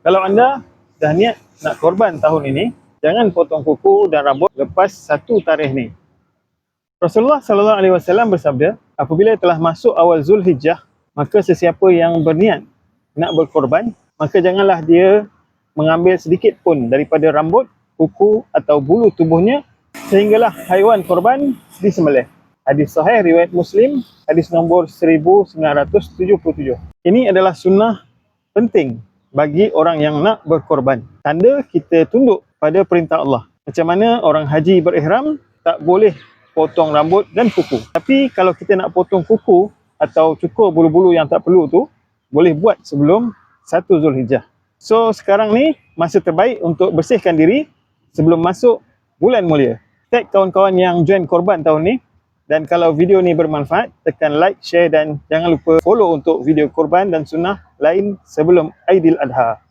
Kalau anda dah niat nak korban tahun ini, jangan potong kuku dan rambut lepas satu tarikh ni. Rasulullah sallallahu alaihi wasallam bersabda, apabila telah masuk awal Zulhijjah, maka sesiapa yang berniat nak berkorban, maka janganlah dia mengambil sedikit pun daripada rambut, kuku atau bulu tubuhnya sehinggalah haiwan korban disembelih. Hadis sahih riwayat Muslim, hadis nombor 1977. Ini adalah sunnah penting bagi orang yang nak berkorban. Tanda kita tunduk pada perintah Allah. Macam mana orang haji berihram tak boleh potong rambut dan kuku. Tapi kalau kita nak potong kuku atau cukur bulu-bulu yang tak perlu tu, boleh buat sebelum 1 Zulhijjah. So sekarang ni masa terbaik untuk bersihkan diri sebelum masuk bulan mulia. Tag kawan-kawan yang join korban tahun ni dan kalau video ni bermanfaat, tekan like, share dan jangan lupa follow untuk video korban dan sunnah lain sebelum Aidil Adha.